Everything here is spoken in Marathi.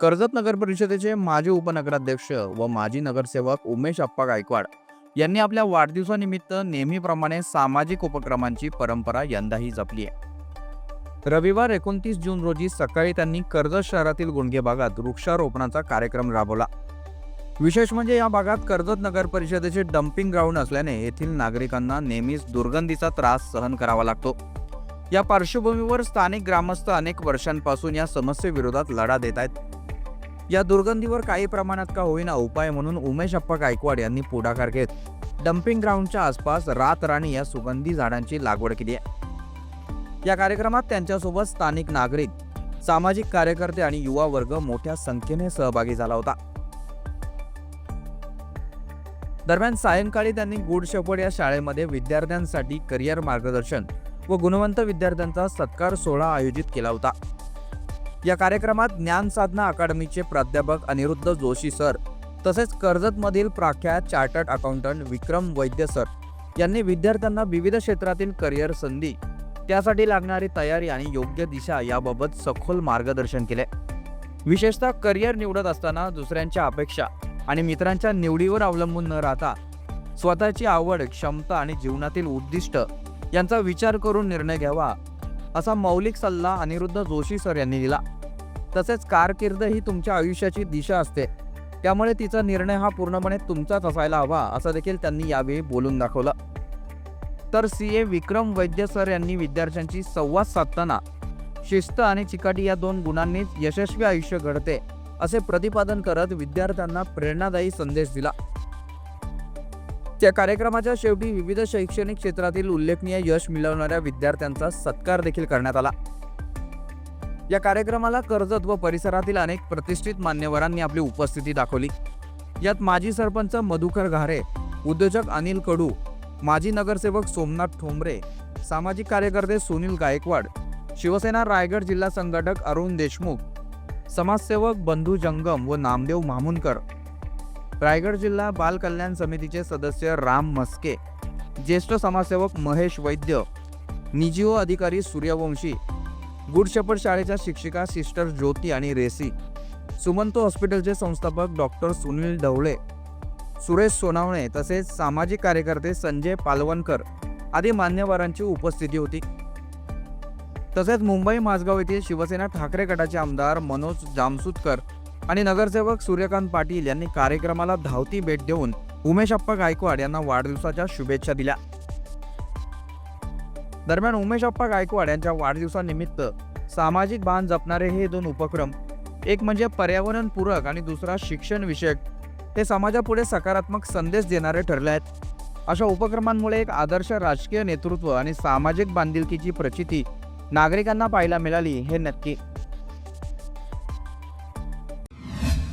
कर्जत नगर परिषदेचे माजी उपनगराध्यक्ष व माजी नगरसेवक उमेश अप्पा गायकवाड यांनी आपल्या वाढदिवसानिमित्त नेहमीप्रमाणे सामाजिक उपक्रमांची परंपरा यंदाही जपली आहे. रविवार एकोणतीस जून रोजी सकाळी त्यांनी कर्जत शहरातील गुणगे भागात वृक्षारोपणाचा कार्यक्रम राबवला. विशेष म्हणजे या भागात कर्जत नगर परिषदेचे डम्पिंग ग्राउंड असल्याने येथील नागरिकांना नेहमीच दुर्गंधीचा त्रास सहन करावा लागतो. या पार्श्वभूमीवर स्थानिक ग्रामस्थ अनेक वर्षांपासून या समस्येविरोधात लढा देत आहेत. या दुर्गंधीवर काही प्रमाणात का होईना उपाय म्हणून उमेश अप्पा गायकवाड यांनी पुढाकार घेत डम्पिंग ग्राउंडच्या आसपास रात राणी या सुगंधी झाडांची लागवड केली आहे. या कार्यक्रमात त्यांच्यासोबत स्थानिक नागरिक सामाजिक कार्यकर्ते आणि युवा वर्ग मोठ्या संख्येने सहभागी झाला होता. दरम्यान सायंकाळी त्यांनी गुड शेपड या शाळेमध्ये विद्यार्थ्यांसाठी करिअर मार्गदर्शन व गुणवंत विद्यार्थ्यांचा सत्कार सोहळा आयोजित केला होता. या कार्यक्रमात ज्ञान साधना अकादमीचे प्राध्यापक अनिरुद्ध जोशी सर तसेच कर्जतमधील प्राख्यात chartered accountant Vikram Vaidya sir यांनी विद्यार्थ्यांना विविध क्षेत्रातील करिअर संधी त्यासाठी लागणारी तयारी आणि योग्य दिशा याबाबत सखोल मार्गदर्शन केले. विशेषतः करिअर निवडत असताना दुसऱ्यांच्या अपेक्षा आणि मित्रांच्या निवडीवर अवलंबून न राहता स्वतःची आवड क्षमता आणि जीवनातील उद्दिष्ट यांचा विचार करून निर्णय घ्यावा असा मौलिक सल्ला अनिरुद्ध जोशी सर यांनी दिला. तसेच कारकीर्द ही तुमच्या आयुष्याची दिशा असते. त्यामुळे तिचा निर्णय हा पूर्णपणे तुमचाच असायला हवा असं देखील त्यांनी यावेळी बोलून दाखवलं. तर सी. ए. विक्रम वैद्य सर यांनी विद्यार्थ्यांशी संवाद साधताना शिस्त आणि चिकाटी या दोन गुणांनीच यशस्वी आयुष्य घडते असे प्रतिपादन करत विद्यार्थ्यांना प्रेरणादायी संदेश दिला. त्या कार्यक्रमाच्या शेवटी विविध शैक्षणिक क्षेत्रातील उल्लेखनीय यश मिळवणाऱ्या विद्यार्थ्यांचा सत्कार देखील करण्यात आला. या कार्यक्रमाला कर्जत व परिसरातील अनेक प्रतिष्ठित मान्यवरांनी आपली उपस्थिती दाखवली. यात माजी सरपंच मधुकर घारे उद्योजक अनिल कडू माजी नगरसेवक सोमनाथ ठोंबरे सामाजिक कार्यकर्ते सुनील गायकवाड शिवसेना रायगड जिल्हा संघटक अरुण देशमुख समाजसेवक बंधू जंगम व नामदेव मामुनकर रायगड जिल्हा बाल कल्याण समितीचे सदस्य राम मस्के ज्येष्ठ समाजसेवक महेश वैद्य निजीओ अधिकारी सूर्यवंशी गुड शेपर्ड शाळेच्या शिक्षिका सिस्टर ज्योती आणि रेसी सुमंतो हॉस्पिटलचे संस्थापक डॉक्टर सुनील ढवळे सुरेश सोनावणे तसेच सामाजिक कार्यकर्ते संजय पालवणकर आदी मान्यवरांची उपस्थिती होती. तसेच मुंबई माझगाव येथील शिवसेना ठाकरे गटाचे आमदार मनोज जामसुतकर आणि नगरसेवक सूर्यकांत पाटील यांनी कार्यक्रमाला धावती भेट देऊन उमेश अप्पा गायकवाड यांना वाढदिवसाच्या शुभेच्छा दिल्या. दरम्यान उमेश अप्पा गायकवाड यांच्या वाढदिवसानिमित्त सामाजिक बांध जपणारे हे दोन उपक्रम एक म्हणजे पर्यावरणपूरक आणि दुसरा शिक्षण विषयक हे समाजापुढे सकारात्मक संदेश देणारे ठरले आहेत. अशा उपक्रमांमुळे एक आदर्श राजकीय नेतृत्व आणि सामाजिक बांधिलकीची प्रचिती नागरिकांना पाहायला मिळाली हे नक्की.